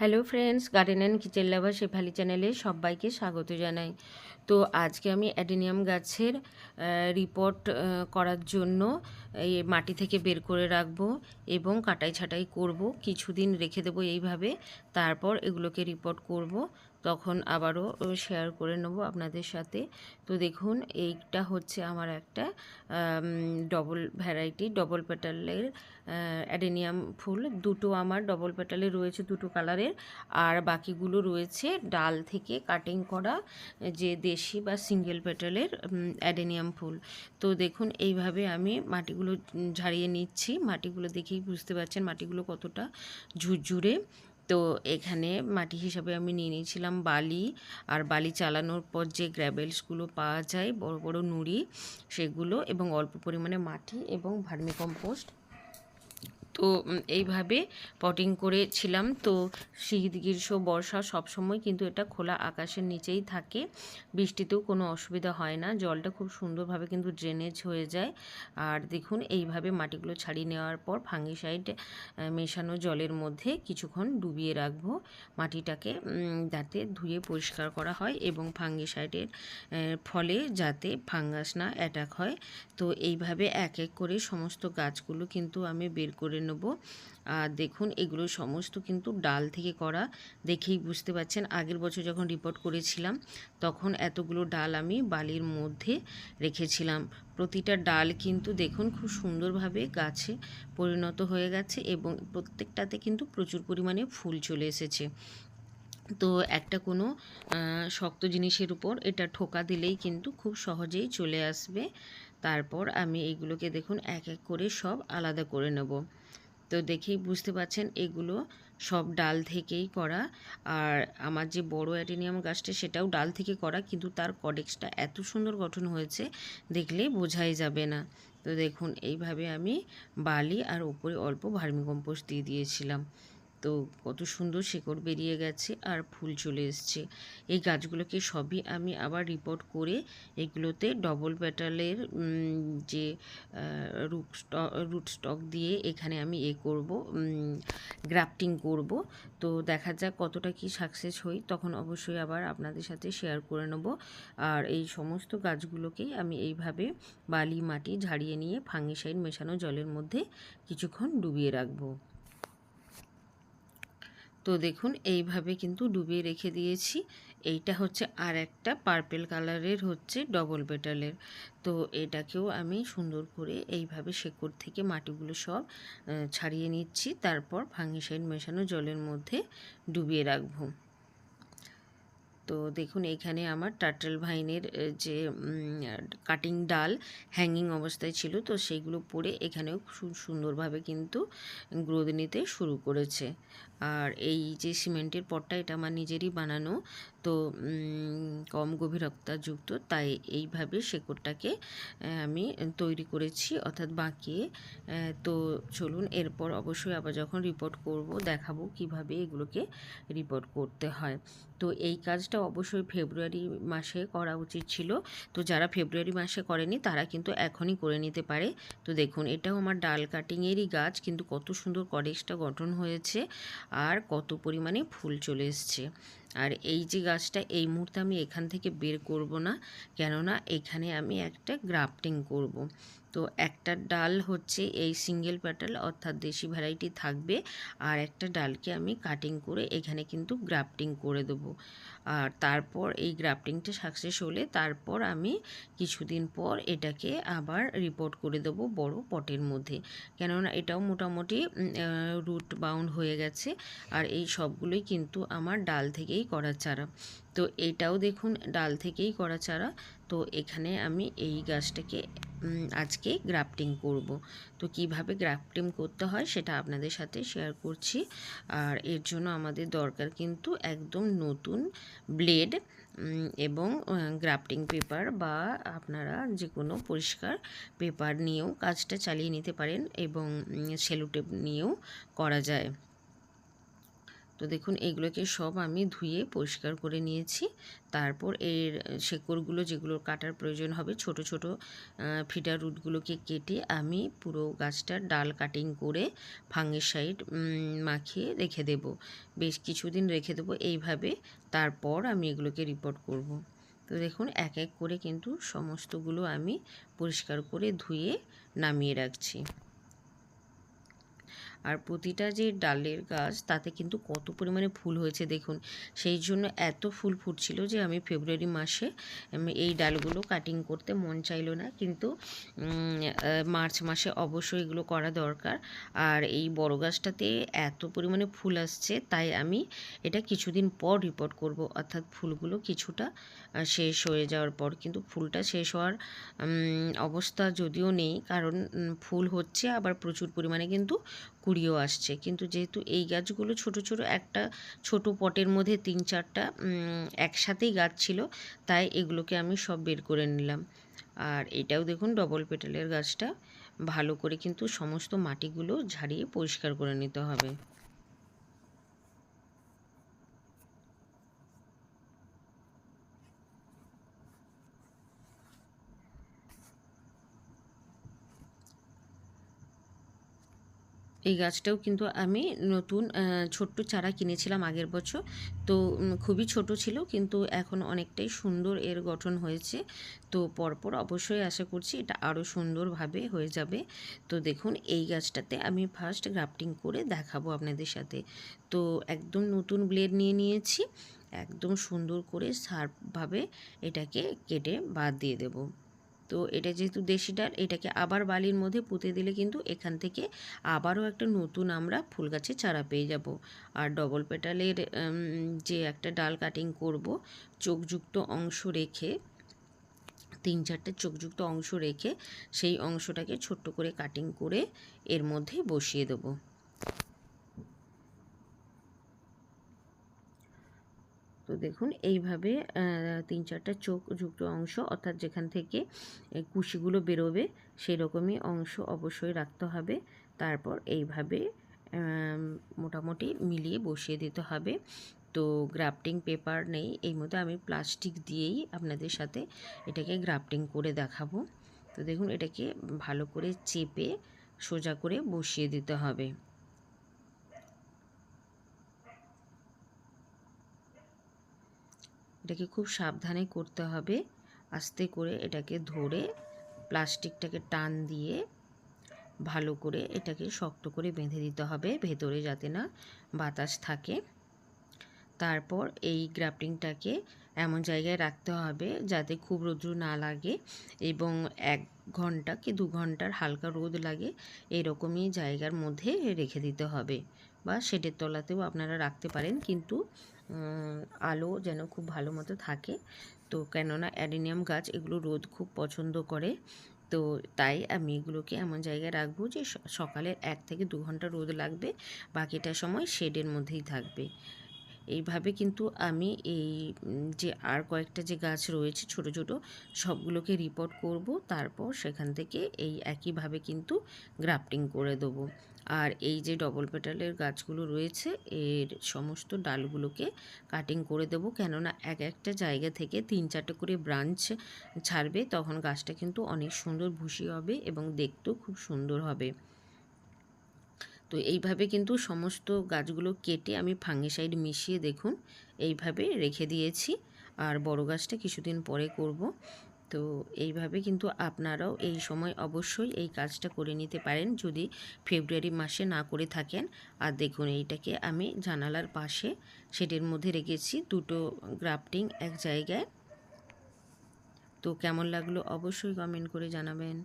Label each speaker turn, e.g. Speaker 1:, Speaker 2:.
Speaker 1: Hello friends, garden and kitchen lover Shefali চ্যানেলে সবাইকে স্বাগত জানাই। তো আজকে আমি অ্যাডেনিয়াম গাছের রিপোর্ট করার জন্য এই মাটি থেকে বের করে রাখব এবং কাটাই ছাটাই করব। কিছুদিন রেখে দেবো এইভাবে। তারপর এগুলোকে রিপোর্ট করব। তখন আবারও শেয়ার করে নেব আপনাদের সাথে। তো দেখুন, এইটা হচ্ছে আমার একটা ডবল ভ্যারাইটি ডবল পেটালের অ্যাডেনিয়াম ফুল। দুটো আমার ডবল পেটালে রয়েছে দুটো কালারের আর বাকিগুলো রয়েছে ডাল থেকে কাটিং করা যে দেশি বা সিঙ্গেল পেটালের অ্যাডেনিয়াম ফুল। তো দেখুন, এইভাবে আমি মাটিগুলো ঝাড়িয়ে নিচ্ছি। মাটিগুলো দেখেই বুঝতে পারছেন মাটিগুলো কতটা ঝুরঝুরে। তো এখানে মাটি হিসাবে আমি নিয়ে নিয়েছিলাম বালি। আর বালি চালানোর পর যে গ্র্যাভেলসগুলো পাওয়া যায়, বড় বড় নুড়ি, সেগুলো এবং অল্প পরিমাণে মাটি এবং ভার্মিকম্পোস্ট। তো এইভাবে পটিং করেছিলাম। তো শীত, গ্রীষ্ম, বর্ষা সবসময় কিন্তু এটা খোলা আকাশের নিচেই থাকে। বৃষ্টিতেও কোনো অসুবিধা হয় না। জলটা খুব সুন্দরভাবে কিন্তু ড্রেনেজ হয়ে যায়। আর দেখুন, এইভাবে মাটিগুলো ছাড়িয়ে নেওয়ার পর ফাঙ্গিসাইড মেশানো জলের মধ্যে কিছুক্ষণ ডুবিয়ে রাখব। মাটিটাকে যাতে ধুয়ে পরিষ্কার করা হয় এবং ফাঙ্গিসাইডের ফলে যাতে ফাঙ্গাস না অ্যাটাক হয়। তো এইভাবে এক এক করে সমস্ত গাছগুলো কিন্তু আমি বের করে নেব। আর দেখুন, এগুলো সমস্ত কিন্তু ডাল থেকে করা। দেখেই বুঝতে পারছেন আগের বছর যখন রিপোর্ট করেছিলাম, তখন এতগুলো ডাল আমি বালির মধ্যে রেখেছিলাম। প্রতিটা ডাল কিন্তু দেখুন, খুব সুন্দরভাবে গাছে পরিণত হয়ে গেছে এবং প্রত্যেকটাতে কিন্তু প্রচুর পরিমাণে ফুল চলে এসেছে। তো একটা কোনো শক্ত জিনিসের উপর এটা ঠোকা দিলেই কিন্তু খুব সহজেই চলে আসবে। তারপর আমি এগুলোকে দেখুন, এক এক করে সব আলাদা করে নেব। তো দেখেই বুঝতে পাচ্ছেন এগুলো সব ডাল থেকেই করা। আর আমার যে বড় অ্যাটেনিয়াম গাছটা সেটাও ডাল থেকে করা, কিন্তু তার কডেক্সটা এত সুন্দর গঠন হয়েছে, দেখলে বোঝাই যাবে না। তো দেখুন, এইভাবে আমি বালি আর উপরে অল্প ভার্মিকম্পোস্ট দিয়ে দিয়েছিলাম। তো কত সুন্দর শিকড় বেরিয়ে গেছে আর ফুল চলে এসছে। এই গাছগুলোকে সবই আমি আবার রিপোর্ট করে এগুলোতে ডবল প্যাটালের যে রুট রুট স্টক দিয়ে এখানে আমি এ করব গ্রাফটিং করব। তো দেখা যাক কতটা কি সাকসেস হই, তখন অবশ্যই আবার আপনাদের সাথে শেয়ার করে নেব। আর এই সমস্ত গাছগুলোকেই আমি এইভাবে বালি মাটি ঝাড়িয়ে নিয়ে ফাঙ্গিসাইড মেশানো জলের মধ্যে কিছুক্ষণ ডুবিয়ে রাখব। তো দেখুন, এইভাবে কিন্তু ডুবিয়ে রেখে দিয়েছি। এইটা হচ্ছে আর একটা পার্পেল কালারের হচ্ছে ডবল বেটালের তো এটাকেও আমি সুন্দর করে এইভাবে শেকড় থেকে মাটিগুলো সব ছাড়িয়ে নিচ্ছি। তারপর ফাঙ্গিসাইড মেশানো জলের মধ্যে ডুবিয়ে রাখব। তো দেখুন, এখানে আমার টার্টেল ভাইনের যে কাটিং ডাল হ্যাঙ্গিং অবস্থায় ছিল, তো সেইগুলো পরে এখানেও খুব সুন্দরভাবে কিন্তু গ্রোদ নিতে শুরু করেছে। আর এই যে সিমেন্টের পটটা, এটা আমার নিজেরই বানানো। তো কম গভীরতাযুক্ত তাই এইভাবে শেকড়টাকে আমি তৈরি করেছি, অর্থাৎ বাঁকিয়ে। তো চলুন, এরপর অবশ্যই আবার যখন রিপোর্ট করব, দেখাবো কীভাবে এগুলোকে রিপোর্ট করতে হয়। তো এই কাজটা অবশ্যই ফেব্রুয়ারি মাসে করা উচিত ছিল। তো যারা ফেব্রুয়ারি মাসে করেনি, তারা কিন্তু এখনই করে নিতে পারে। তো দেখুন, এটাও আমার ডাল কাটিংয়েরই গাছ, কিন্তু কত সুন্দর করেক্সটা গঠন হয়েছে, আর কত পরিমাণে ফুল চলে এসছে। আর এই যে গাছটা, এই মুহূর্তে আমি এখান থেকে বের করব না কেননা এখানে আমি একটা গ্রাফটিং করব। তো একটা ডাল হচ্ছে এই সিঙ্গেল প্যাটাল অর্থাৎ দেশি ভ্যারাইটি থাকবে। আর একটা ডালকে আমি কাটিং করে এখানে কিন্তু গ্রাফটিং করে দেবো। আর তারপর এই গ্রাফটিংটা সাকসেস হলে তারপর আমি কিছুদিন পর এটাকে আবার রিপোর্ট করে দেবো বড় পটের মধ্যে। কেননা এটাও মোটামুটি রুট বাউন্ড হয়ে গেছে। আর এই সবগুলোই কিন্তু আমার ডাল থেকেই করা চারা। তো এটাও দেখুন, ডাল থেকেই করা চারা। তো এখানে আমি এই গাছটাকে আজকে গ্রাফটিং করব। তো কীভাবে গ্রাফটিং করতে হয় সেটা আপনাদের সাথে শেয়ার করছি। আর এর জন্য আমাদের দরকার কিন্তু একদম নতুন ব্লেড এবং গ্রাফটিং পেপার বা আপনারা যে কোনো পরিষ্কার পেপার নিয়েও কাজটা চালিয়ে নিতে পারেন এবং সেলোটেপ নিয়েও করা যায়। তো দেখুন, এগুলোকে সব আমি ধুয়ে পরিষ্কার করে নিয়েছি। তারপর এর শেকড়গুলো যেগুলো কাটার প্রয়োজন হবে, ছোট ছোট ফিডার রুটগুলোকে কেটে আমি পুরো গাছটার ডাল কাটিং করে ফাঙ্গিসাইড মাখিয়ে রেখে দেব। বেশ কিছুদিন রেখে দেবো এইভাবে, তারপর আমি এগুলোকে রিপোর্ট করব। তো দেখুন, এক এক করে কিন্তু সমস্তগুলো আমি পরিষ্কার করে ধুয়ে নামিয়ে রাখছি। আর প্রতিটা যে ডালের গাছ, তাতে কিন্তু কত পরিমাণে ফুল হয়েছে দেখুন। সেই জন্য এত ফুল ফুটছিল যে আমি ফেব্রুয়ারি মাসে এই ডালগুলো কাটিং করতে মন চাইলো না। কিন্তু মার্চ মাসে অবশ্যই এগুলো করা দরকার। আর এই বড় গাছটাতে এত পরিমাণে ফুল আসছে, তাই আমি এটা কিছুদিন পর রিপোর্ট করব। অর্থাৎ ফুলগুলো কিছুটা শেষ হয়ে যাওয়ার পর। কিন্তু ফুলটা শেষ হওয়ার অবস্থা যদিও নেই, কারণ ফুল হচ্ছে, আবার প্রচুর পরিমাণে কিন্তু কুড়িও আসছে। কিন্তু যেহেতু এই গাছগুলো ছোট ছোট একটা ছোট পটের মধ্যে তিন, চারটা একসাথেই গাছ ছিল, তাই এগুলোকে আমি সব বের করে নিলাম। আর এটাও দেখুন ডবল পেটালের গাছটা। ভালো করে কিন্তু সমস্ত মাটিগুলো ঝাড়িয়ে পরিষ্কার করে নিতে হবে। এই গাছটাও কিন্তু আমি নতুন ছোট্ট চারা কিনেছিলাম আগের বছর। তো খুবই ছোট ছিল, কিন্তু এখন অনেকটাই সুন্দর এর গঠন হয়েছে। তো, পরপর অবশ্যই আশা করছি এটা আরও সুন্দরভাবে হয়ে যাবে। তো, দেখুন, এই গাছটাতে আমি ফার্স্ট গ্রাফটিং করে দেখাবো আপনাদের সাথে। তো, একদম নতুন ব্লেড নিয়ে নিয়েছি। একদম সুন্দর করে শার্পভাবে এটাকে কেটে বাদ দিয়ে দেবো। তো এটা যেহেতু দেশি ডাল, এটাকে আবার বালির মধ্যে পুঁতে দিলে কিন্তু এখান থেকে আবারও একটা নতুন আমরা ফুল গাছের চারা পেয়ে যাব। আর ডবল পেটালের যে একটা ডাল কাটিং করব, চোখযুক্ত অংশ রেখে, তিন চারটে চোখযুক্ত অংশ রেখে সেই অংশটাকে ছোট্ট করে কাটিং করে এর মধ্যে বসিয়ে দেবো। তো দেখুন, এইভাবে তিন চারটা চোখ যুক্ত অংশ, অর্থাৎ যেখান থেকে কুশিগুলো বেরোবে সেই রকমই অংশ অবশ্যই রাখতে হবে। তারপর এইভাবে মোটামুটি মিলিয়ে বসিয়ে দিতে হবে। তো গ্রাফটিং পেপার নেই, এই মতো আমি প্লাস্টিক দিয়েই আপনাদের সাথে এটাকে গ্রাফটিং করে দেখাবো। তো দেখুন, এটাকে ভালো করে চেপে সোজা করে বসিয়ে দিতে হবে। এটাকে খুব সাবধানে করতে হবে। আস্তে করে এটাকে ধরে প্লাস্টিকটাকে টান দিয়ে ভালো করে এটাকে শক্ত করে বেঁধে দিতে হবে ভেতরে যাতে না বাতাস থাকে। তারপর এই গ্রাফটিংটাকে এমন জায়গায় রাখতে হবে যাতে খুব রোদ্রু না লাগে এবং এক ঘণ্টা কি দু ঘণ্টার হালকা রোদ লাগে এরকমই জায়গার মধ্যে রেখে দিতে হবে। বা শেডের তলাতেও আপনারা রাখতে পারেন। কিন্তু আলো যেন খুব ভালো মতো থাকে। তো কেননা অ্যাডিনিয়াম গাছ এগুলো রোদ খুব পছন্দ করে। তো তাই আমি এগুলোকে এমন জায়গায় রাখব যে সকালের এক থেকে দু ঘণ্টা রোদ লাগবে। বাকিটা সময় শেডের মধ্যেই থাকবে। এইভাবে কিন্তু আমি এই যে আর কয়েকটা যে গাছ রয়েছে ছোট ছোট, সবগুলোকে রিপোর্ট করব, তারপর সেখান থেকে এই একইভাবে কিন্তু গ্রাফটিং করে দেবো। আর এই যে ডবল পেটালের গাছগুলো রয়েছে, এর সমস্ত ডালগুলোকে কাটিং করে দেব। কেননা এক একটা জায়গা থেকে তিন চারটে করে ব্রাঞ্চ ছাড়বে, তখন গাছটা কিন্তু অনেক সুন্দর ভুসি হবে এবং দেখতেও খুব সুন্দর হবে। তো এইভাবে কিন্তু সমস্ত গাছগুলো কেটে আমি ফাঙ্গিসাইড মিশিয়ে দেখুন, এইভাবে রেখে দিয়েছি। আর বড় গাছটা কিছুদিন পরে করব। তো এইভাবে কিন্তু আপনারাও এই সময় অবশ্যই এই কাজটা করে নিতে পারেন যদি ফেব্রুয়ারি মাসে না করে থাকেন। আর দেখুন এইটাকে আমি জানালার পাশে সেটির মধ্যে রেখেছি, দুটো গ্রাফটিং এক জায়গায়। তো কেমন লাগল অবশ্যই কমেন্ট করে জানাবেন।